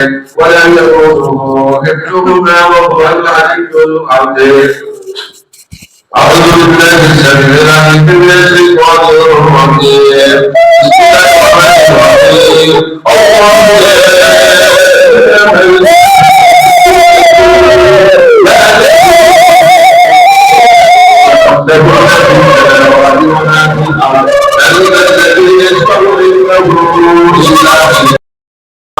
ولا يؤوده حفظهما وهو العلي العظيم أعوذ بالله السميع العليم من الشيطان الرجيم بسم الله الرحمن الرحيم الله لا إله إلا له ما في السماوات وما في الأرض من الذي يشفع عنده إلا بإذنه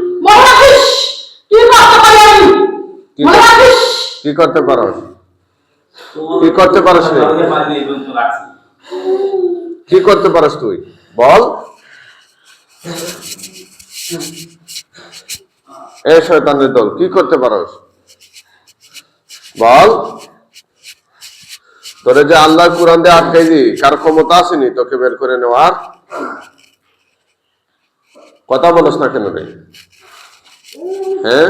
কি করতে পারি কি করতে পারোস? কি করতে পারস তুই? বল। এ শয়তানের দল কি করতে পারস? বল। তোরে যে আল্লাহ কোরআন দিয়ে আটকাই দি কার ক্ষমতা আসেনি তোকে বের করে নেওয়ার? কথা বলস না কেন রে? হ্যাঁ?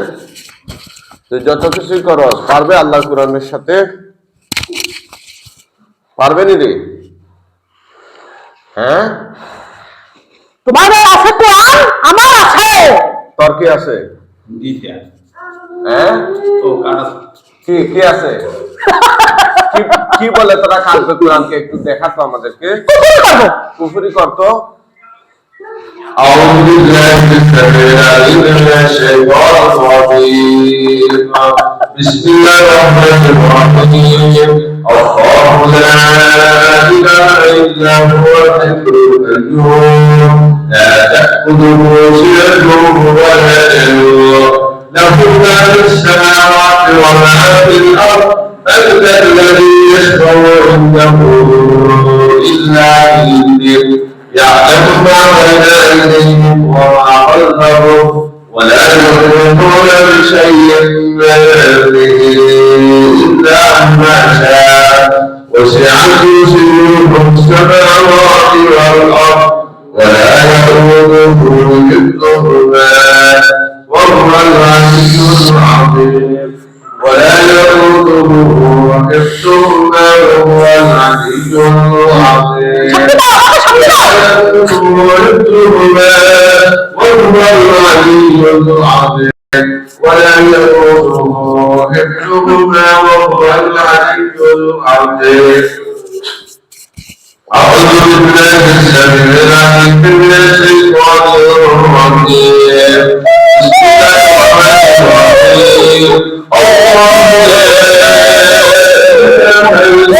তুই যত কিছুই করস পারবে আল্লাহ কোরআনের সাথে? পারবে নি রে? হ্যাঁ? তোমাদের আছে কোরআন? আমার আছে। তোর কি আছে? হ্যাঁ? কি কি আছে? কি কি বলে তোরা কালকে কোরআনকে? একটু দেখাতো আমাদেরকে। কুফরি করতো। أعوذ بالله السميع العليم من الشيطان الرجيم. بسم الله الرحمن الرحيم الله لا إله إلا هو الحي القيوم لا تأخذه سنة ولا نوم له ما في السماوات وما في الأرض ذا الذي يشفع عنده ما بين أيديهم وما خلفهم ولا يحيطون بشيء من علمه إلا ما شاء وسع كرسيه السماوات والأرض ولا يؤوده حفظهما وهو العلي العظيم ولا يؤوده حفظهما وهو العلي العظيم. ويكتبهما وهو العلي العظيم ولا يؤوده حفظهما وهو العلي العظيم أعوذ بالله السميع العليم من الشيطان الرجيم بسم الله الرحمن الرحيم الله لا إله إلا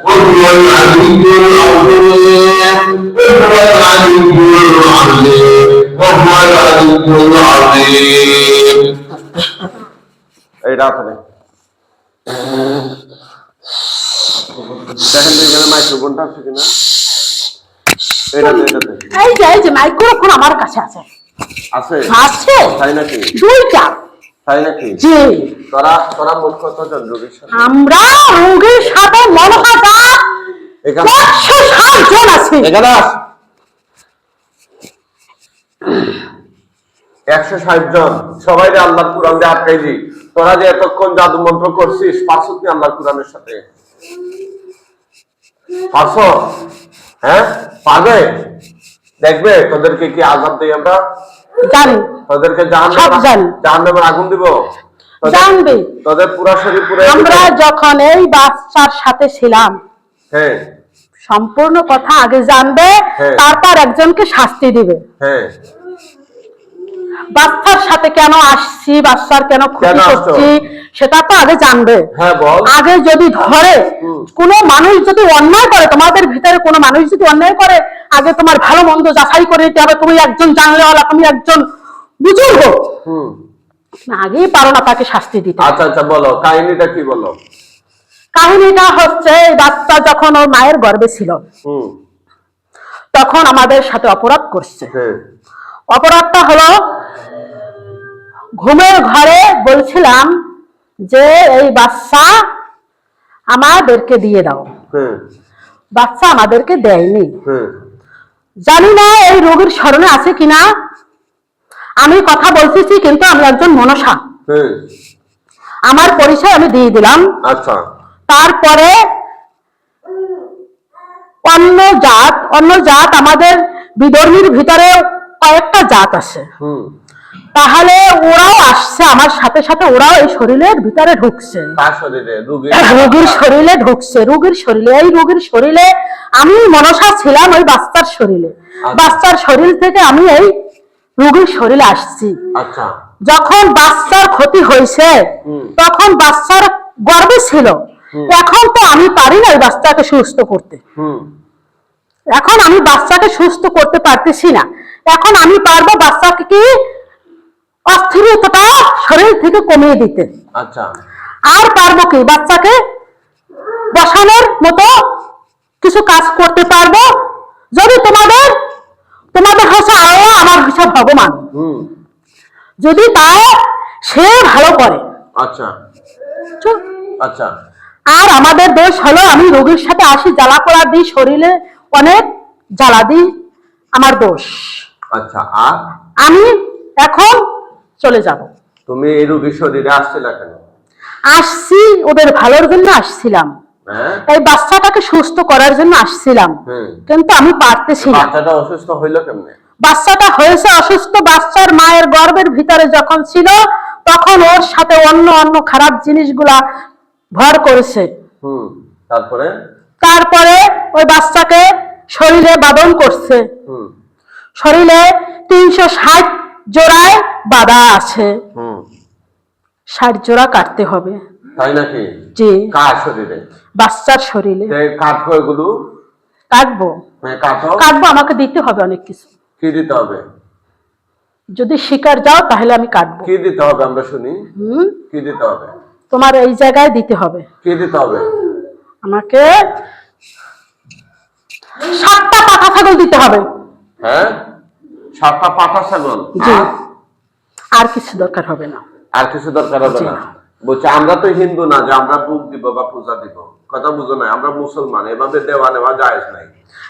العلي العظيم وهو العلي العظيم وهو العلي العظيم এইটা আছে দেখেন তো এখানে মাইক্রোফোনটা আছে কিনা এটাতে এটাতে এই যে এই যে মাইক্রোফোন আমার কাছে আছে আছে আছে তাই নাকি দুইটা তাই নাকি জি তোরা তোরা মোট কতজন রোগীর সাথে আমরা রোগীর সাথে মনে হয় তার এখানে। একশো ষাট জন আছে? এখানে একশো ষাট জন। সবাই রে আল্লাহর কোরআন দিয়ে তোরা যে এতক্ষণ জাদু মন্ত্র করছিস আল্লাহর কোরআনের সাথে? পারছ হ্যাঁ? পারবে? দেখবে? তোদেরকে কি আজাব দিই আমরা? জানি। তোদেরকে জাহান সব জানি। আগুন দিব? জানবে। তোদের পুরা শরীর পুরো আমরা যখন এই বাচ্চার সাথে ছিলাম হ্যাঁ। সম্পূর্ণ কথা আগে জানবে হ্যাঁ। তারপর একজনকে শাস্তি দিবে। হ্যাঁ। বাচ্চার সাথে কেন আসছি বাচ্চার কেন ক্ষতি করছি সেটা তো আগে জানবে। আগে যদি ধরে। কোনো মানুষ যদি অন্যায় করে তোমাদের ভিতরে কোনো মানুষ যদি অন্যায় করে আগে তোমার ভালো মন্দ যাচাই করে নিতে হবে তুমি একজন জানলে জানলেওয়ালা তুমি একজন বুজুর্গ। হুম। তুমি আগেই পারো না তাকে শাস্তি দিতে। আচ্ছা আচ্ছা বলো কাহিনীটা কি বলো? কাহিনীটা হচ্ছে এই বাচ্চা যখন ওর মায়ের গর্ভে ছিল তখন আমাদের সাথে অপরাধ করছে। হ্যাঁ। অপরাধটা হলো ঘুমের ঘরে বলছিলাম যে এই বাচ্চা আমাদেরকে দিয়ে দাও। হ্যাঁ। বাচ্চা আমাদেরকে দেয়নি। হ্যাঁ। জানি না এই রোগীর স্মরণে আছে কিনা। আমি কথা বলতেছি কিন্তু আমি একজন মনসা। আমার পরিচয় আমি দিয়ে দিলাম। আচ্ছা। তারপরে অন্য জাত অন্য জাত আমাদের বিধর্মীর ভিতরে কয়েকটা জাত আছে। তাহলে ওরাও আসছে আমার সাথে সাথে ওরাও এই শরীরের ভিতরে ঢুকছে। রোগীর? শরীরে ঢুকছে রোগীর শরীরে এই রোগীর শরীরে আমি মনসা ছিলাম ওই বাচ্চার শরীরে। বাচ্চার শরীর থেকে আমি এই রোগীর শরীরে আসছি। আচ্ছা। যখন বাচ্চার ক্ষতি হয়েছে তখন বাচ্চার গর্বে ছিল। এখন তো আমি পারি না ওই বাচ্চাকে সুস্থ করতে। এখন আমি বাচ্চাকে সুস্থ করতে পারতেছি না। এখন আমি পারব বাচ্চাকে কি অস্থিরতাটা শরীর থেকে কমিয়ে দিতে। আচ্ছা। আর পারব কি বাচ্চাকে বসানোর মতো কিছু কাজ করতে পারব? যদি তোমাদের তোমাদের হচ্ছে আল্লাহ আমার হচ্ছে ভগবান। হুম। যদি তা সে ভালো করে। আচ্ছা। আচ্ছা। আর আমাদের দোষ হলো আমি রোগীর সাথে আসি জ্বালা পোড়া দিই শরীরে অনেক জ্বালা দিই আমার দোষ। আচ্ছা আর? আমি এখন চলে যাব। তুমি এই রুগীর শরীরে আসছিলে কেন? আসছি ওদের ভালোর জন্য আসছিলাম। হ্যাঁ? এই বাচ্চাটাকে সুস্থ করার জন্য আসছিলাম। কিন্তু আমি পারতেছি না। বাচ্চাটা অসুস্থ হইল কেমনে? বাচ্চাটা হয়েছে অসুস্থ বাচ্চার মায়ের গর্ভের ভিতরে যখন ছিল তখন ওর সাথে অন্য অন্য খারাপ জিনিসগুলা ভর করেছে। হুম তারপরে? তারপরে ওই বাচ্চাকে শরীরে বাদন করছে। শরীরে তিনশো ষাট জোড়ায় বাধা আছে। ষাট জোড়া কাটতে হবে। তাই নাকি? জি। কার শরীরে? বাচ্চার শরীরে। কাঠো এগুলো? কাটবো। হ্যাঁ কাটবো আমাকে দিতে হবে অনেক কিছু। কি দিতে হবে? যদি শিকার যাও তাহলে আমি কাটবো। কি দিতে হবে আমরা শুনি? হুম। কি দিতে হবে? তোমার এই জায়গায় দিতে হবে। কি দিতে হবে? আমাকে সাতটা পাঠা ছাগল দিতে হবে। হ্যাঁ? সাতটা পাঠা ছাগল? জি। আর? কিছু দরকার হবে না। আর কিছু দরকার হবে না। বলছে আমরা তো হিন্দু না যে আমরা বুক দিব বা পূজা দিব। কথা বুঝো না আমরা মুসলমান এভাবে দেওয়া নেওয়া যায় নাই।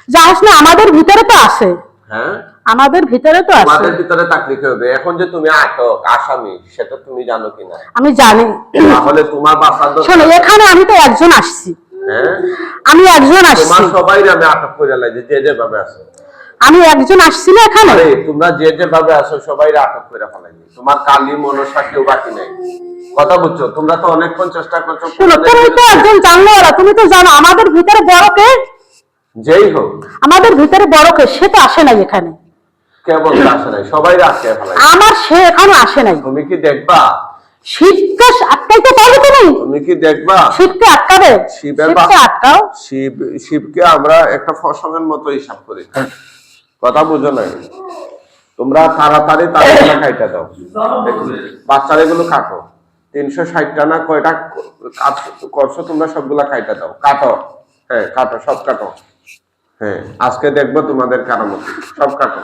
যাস না আমাদের ভিতরে তো আছে। হ্যাঁ? আমাদের ভিতরে তো আছে। আমাদের ভিতরে হবে? এখন যে তুমি আটক আসামি সেটা তুমি জানো কিনা? আমি জানি। তাহলে তোমার বাচ্চা শোনো এখানে আমি তো একজন আসছি। হ্যাঁ? আমি একজন তোমার সবাই আমি আটক করে লাগছে যে যেভাবে আসো আমি একজন আসছি না এখানে? আরে তোমরা যে যেভাবে আসো সবাই আটক করে তোমার কালী মনসা কেউ বাকি নাই। কথা বুঝছ? তোমরা তো অনেকক্ষণ চেষ্টা করছ শোনো তুমি তো একজন জানলো তুমি তো জানো আমাদের ভিতরে বড় কে? যেই হোক। আমাদের ভিতরে বড় কে সে তো আসে নাই এখানে। কে বলতে আসে নাই সবাই ফেলাই আমার সে এখনও আসে নাই। তুমি কি দেখবা? আটকাইতে পারবে তুমি। তুমি কি দেখবা? শীতকে আটকাবে? বা- আটকাও। শিব শিবকে আমরা একটা ফসলের মতো হিসাব করি। কথা বুঝো নাই? তোমরা তাড়াতাড়ি তাড়াতাড়ি খাইতে দাও। বাচ্চার এগুলো কাটো। তিনশো ষাটটা না কয়টা করছ তোমরা সবগুলা খাইতে দাও। কাটো। হ্যাঁ কাটো সব কাটো। হ্যাঁ আজকে দেখব তোমাদের কারামতি সব কাটো।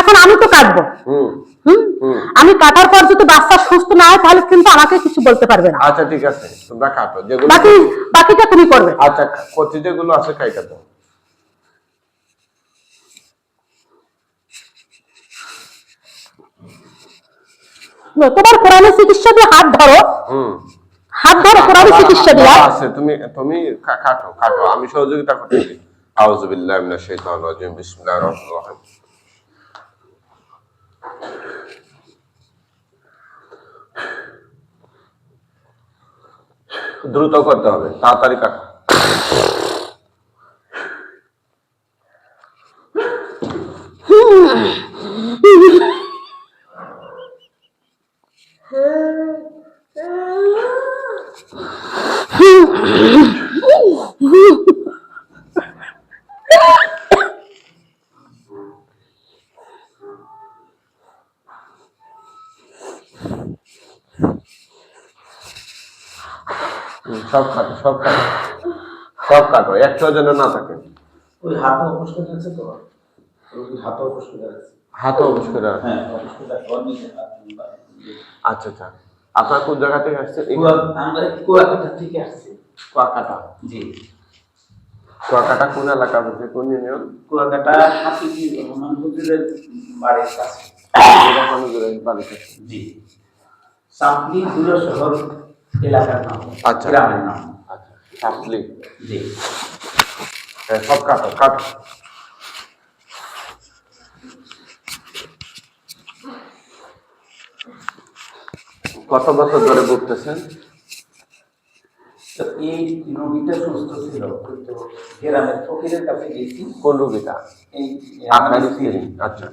এখন আমি তো কাটবো। হুম আমি কাটার পর যদি বাচ্চা সুস্থ না হয় তাহলে কিন্তু আমাকে কিছু বলতে পারবে না। আচ্ছা ঠিক আছে। তোমরা কাটো। যেগুলো বাকি বাকিটা তুমি করবে। আচ্ছা কচি যেগুলো আছে খাইতে দাও। তোমার কোরআনের চিকিৎসা দিয়ে হাত ধরো। হুম। হাত ধরো কোরআনের চিকিৎসা দিয়া। আছে। তুমি তুমি কাটো কাটো। আমি সহযোগিতা أعوذ بالله من الشيطان الرجيم بسم الله الرحمن الرحيم দ্রুত করতে হবে তাড়াতাড়ি কাটা Hmm. সব কাটো সব কাটো সব কাটো একটা যেন না থাকে। ওই হাতে অপস করে আছে তো? হাতে অপস করে আছে হাত করে। হ্যাঁ অপস করে আছে হাত বা- আচ্ছা আচ্ছা। আপনার কোন জায়গা থেকে আসছে কুয়া- আমরা কুয়াকাটা থেকে আসছি। কুয়াকাটা? জি। কুয়াকাটা কোন এলাকা বলছে কোন ইউনিয়ন? কুয়াকাটা হাফিজি রহমান হুজুরের বাড়ির কাছে। বাড়িতে জি। সাপলি দূর শহর এলাকার নাম আচ্ছা। গ্রামের নাম। আচ্ছা জি। হ্যাঁ, সব কাটো কাটো। কত বছর ধরে ভুগতেছেন? তো এই রোগীটা সুস্থ ছিল। কিন্তু গ্রামের ফকিরের কাছে গেছি। কোন রুগীটা? এই আমার আপনার স্ত্রী। স্ত্রী আচ্ছা।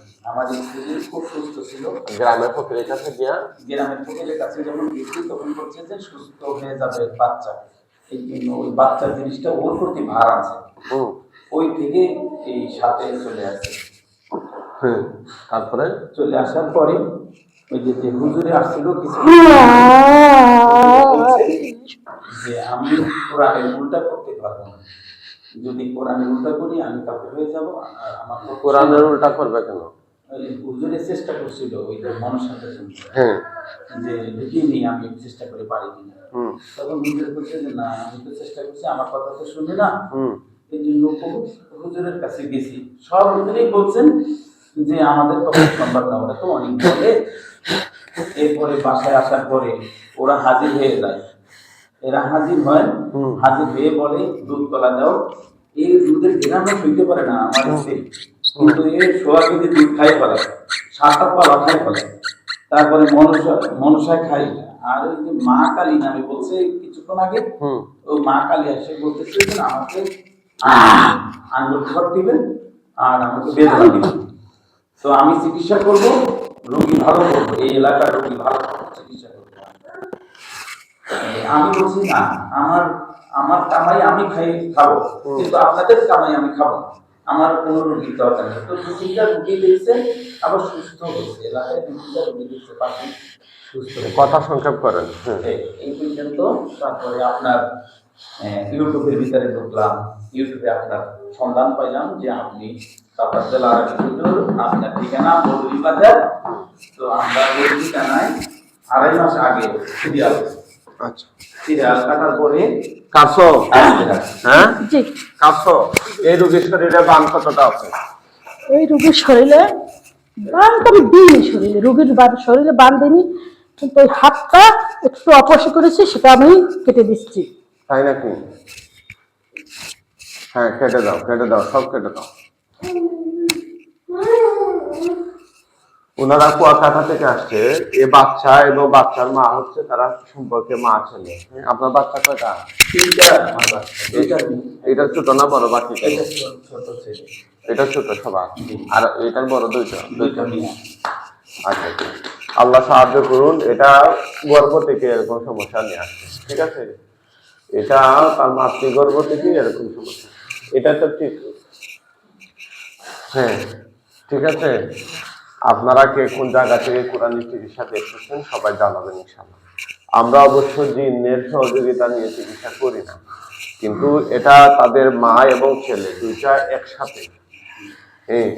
স্ত্রী খুব সুস্থ ছিল। গ্রামের ফকিরের কাছে গিয়া? গ্রামের ফকিরের কাছে যখন গেছি তখন বলছে যে সুস্থ হয়ে যাবে বাচ্চা। এই জন্য ওই বাচ্চা জিনিসটা ওর প্রতি ভার আছে। ওই থেকে এই সাথে চলে আসে। তারপরে? চলে আসার পরে ওই যে হুজুরে আসছিল কিছু যে আমি কোরআনের উল্টা করতে পারব না। যদি কোরআনের উল্টা করি আমি কাপড় হয়ে যাব আমার কোরআনের উল্টা করবে কেন? হুজুরে চেষ্টা করছিল ওই যে জন্য হ্যাঁ। যে দেখিয়ে নিই আমি চেষ্টা করে পারি কিনা। তখন হুজুর বলছে যে না আমি তো চেষ্টা করছি আমার কথা তো শুনে না। এই জন্য হুজুরের কাছে গেছি। সব হুজুরেই বলছেন যে আমাদের কখন সম্ভব না। ওরা তো অনেক বলে। এরপরে বাসায় আসার পরে ওরা হাজির হয়ে যায়। এরা হাজির হয় হাজির হয়ে বলে দুধ কলা দাও। এই দুধের গ্রামে হইতে পারে না আমার স্ত্রী কিন্তু এ সোয়া কেজি দুধ খাই ফেলে সাতটা পালা খাই ফেলে। তারপরে মনসা মনসায় খাই। আর ওই যে মা কালী নামে বলছে কিছুক্ষণ আগে ও মা কালী এসে বলতেছে যে আমাকে আঙ্গুল ঘর দিবেন আর আমাকে বেদনা দিবেন তো আমি চিকিৎসা করব রোগী ভালো করব এই এলাকার রোগী ভালো করব চিকিৎসা করব। আমি বলছি না আমার আমার কামাই আমি খাই খাব। কিন্তু আপনাদের কামাই আমি খাব আমার কোনো রোগীর দরকার নেই। তো দু তিনটা রুগী দেখছে আবার সুস্থ হয়েছে এলাকায় দু তিনটা রুগী দেখছে পাশে সুস্থ। কথা সংক্ষেপ করেন। এই- এই পর্যন্ত। তারপরে আপনার ইউটিউবের ভিতরে ঢুকলাম। ইউটিউবে আপনার সন্ধান পাইলাম যে আপনি তারপর জেলার হুজুর আপনার ঠিকানা বাজার। তো আমরা ওই ঠিকানায় আড়াই মাস আগে সিরিয়াল আচ্ছা। সিরিয়াল কাটার পরে কাছো হ্যাঁ? কাছো এই রোগীর শরীরে বান কতটা আছে? রোগীর শরীরে বান তো আমি দিইনি শরীরে রোগীর শরীরে বান দিইনি কিন্তু ওই হাতটা একটু অপরিষ্কার করেছি সেটা আমি কেটে দিচ্ছি। তাই নাকি? হ্যাঁ কেটে দাও কেটে দাও সব কেটে দাও। ওনারা কুয়াকাটা থেকে আসছে। এ বাচ্চা এবং বাচ্চার মা হচ্ছে তারা সম্পর্কে মা ছেলে। হ্যাঁ, আপনার বাচ্চা কয়টা? এটা ছোট না বড় বাকি এটা ছোট- ছোট ছেলে। এটা ছোট সবার? আর এটার বড় দুইটা? দুইটা আচ্ছা আচ্ছা। আল্লাহ সাহায্য করুন এটা গর্ভ থেকে এরকম সমস্যা নিয়ে আসছে ঠিক আছে? এটা তার মাতৃগর্ভ থেকে এরকম সমস্যা। এটা তো ঠিক। হ্যাঁ ঠিক আছে। আপনারা কে কোন জায়গা থেকে কোরআনী চিকিৎসা দেখতেছেন সবাই জানাবেন ইনশাল্লাহ আমরা অবশ্য জিনের সহযোগিতা নিয়ে চিকিৎসা করি না। কিন্তু এটা তাদের মা এবং ছেলে দুইটা একসাথে। হ্যাঁ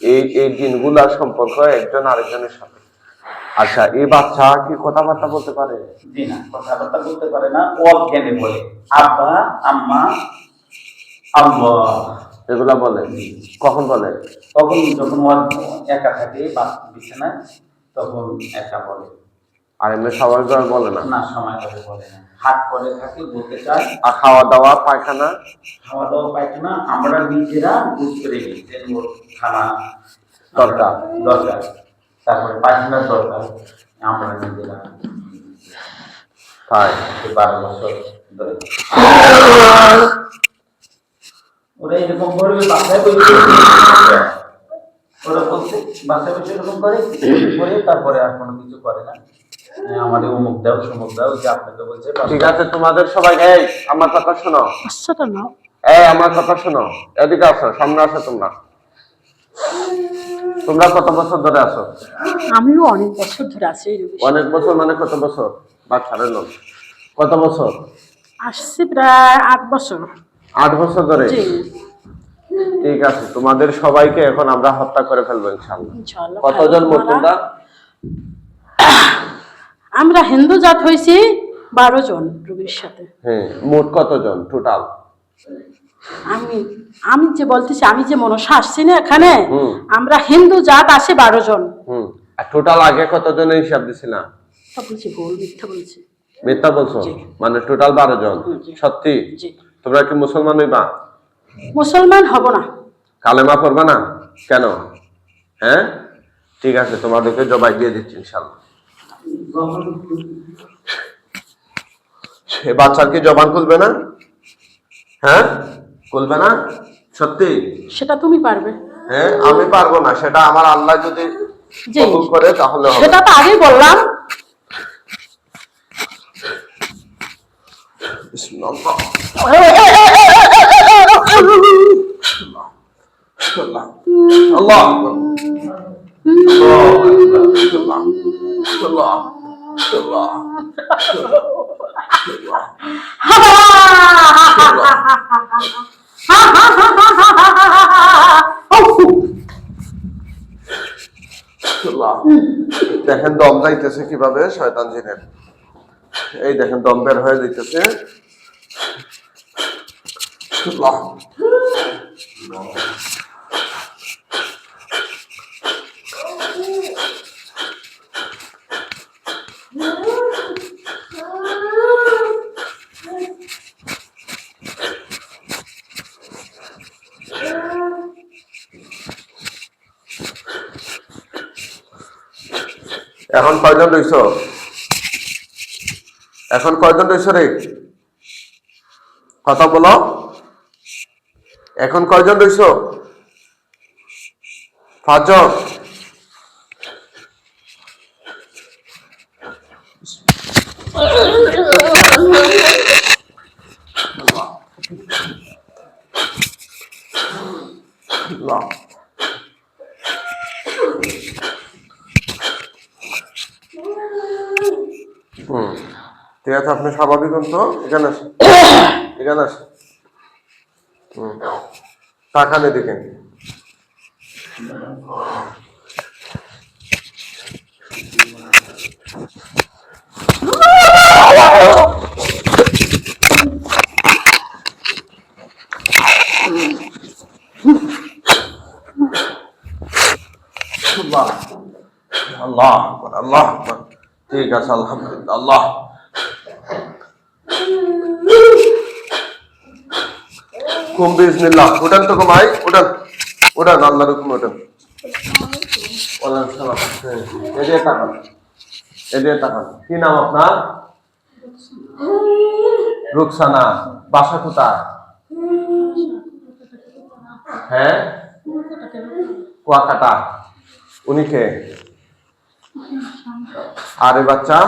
এই এই জিনগুলার সম্পর্ক একজন আরেকজনের সাথে। আচ্ছা এই বাচ্চা কি কথাবার্তা বলতে পারে? কথাবার্তা বলতে পারে না, অজ্ঞানে বলে। আব্বা, আম্মা এগুলা বলে। কখন বলে? তখন যখন একা থাকে বা বিছানায় তখন একা বলে। আর এমনি স্বাভাবিকভাবে বলে না? না সময় বলে না। হাত করে থাকে বলতে চায়। আর খাওয়া দাওয়া পায়খানা? খাওয়া দাওয়া পায়খানা আমরা নিজেরা বুঝ করে নিই। খানা দরকার। দরকার। তারপরে পায়খানার দরকার। আমরা নিজেরা তাই। বারো বছর ধরে। ওরা এরকম করবে বাসায় বসে ওরা বলছে বাসায় বসে এরকম করে করে তারপরে আর কোনো কিছু করে না। হ্যাঁ, আমাদের অমুক দাও সমুক দাও যে আপনাকে বলছে ঠিক আছে তোমাদের সবাই এই আমার কথা শোনো। আচ্ছাটা নাও এই আমার কথা শোনো। এদিকে আসো সামনে আসো তোমরা। তোমরা কত বছর ধরে আছো? আমিও অনেক বছর ধরে আছি। অনেক বছর মানে কত বছর? কত বছর? আসছি প্রায় আট বছর। আট বছর ধরে। ঠিক আছে তোমাদের সবাইকে এখন আমরা হত্যা করে ফেলব ইনশাআল্লাহ। কতজন আমরা হিন্দু জাত হয়েছি বারো জন রোগীর সাথে। হ্যাঁ মোট কতজন টোটাল আমি আমি যে বলতেছি আমি যে মনসা আসছি না এখানে আমরা হিন্দু জাত আসে বারো জন। হুম আর টোটাল আগে কতজনের হিসাব দিছি না? বলছি ভুল মিথ্যা বলছি। মিথ্যা বলছো? মানে টোটাল বারো জন। সত্যি? জি। তোমরা কি মুসলমান হইবা? মুসলমান হব না। কালেমা পড়বা না? কেন? হ্যাঁ? ঠিক আছে তোমাদেরকে জবাই দিয়ে দিচ্ছি ইনশাল্লাহ সে বাচ্চার কি জবান খুলবে না? হ্যাঁ? খুলবে না? সত্যি? সেটা তুমি পারবে। হ্যাঁ আমি পারব না সেটা আমার আল্লাহ যদি করে তাহলে সেটা তো আগেই বললাম বিসমিল্লাহ। আল্লাহ আল্লাহ আকবার। আল্লাহ আল্লাহ আল্লাহ আল্লাহ। দেখেন দম যাইতেছে কীভাবে শয়তান জিনের। এই দেখেন দম বের হয়ে যাইতেছে। আল্লাহ। এখন কয়জন রইছ এখন কয়জন রইছ রে কথা বলো। এখন কয়জন রইছ? পাঁচজন। ঠিক আছে আপনি স্বাভাবিক তো? এখানে এখানে আসেন হুম। তাকান এদিকে আল্লাহ আল্লাহ আল্লাহ ঠিক আছে আলহামদুলিল্লাহ আল্লাহ কুম বিজনিল্লাহ উঠান তো কমাই উঠান উঠান আল্লাহর হুকুম হ্যাঁ, এদিকে তাকান। এদিকে তাকান। কি নাম আপনার? রুকসানা। বাসা কোথায়? হ্যাঁ? কুয়াকাটা। উনি কে? আরে বাচ্চা?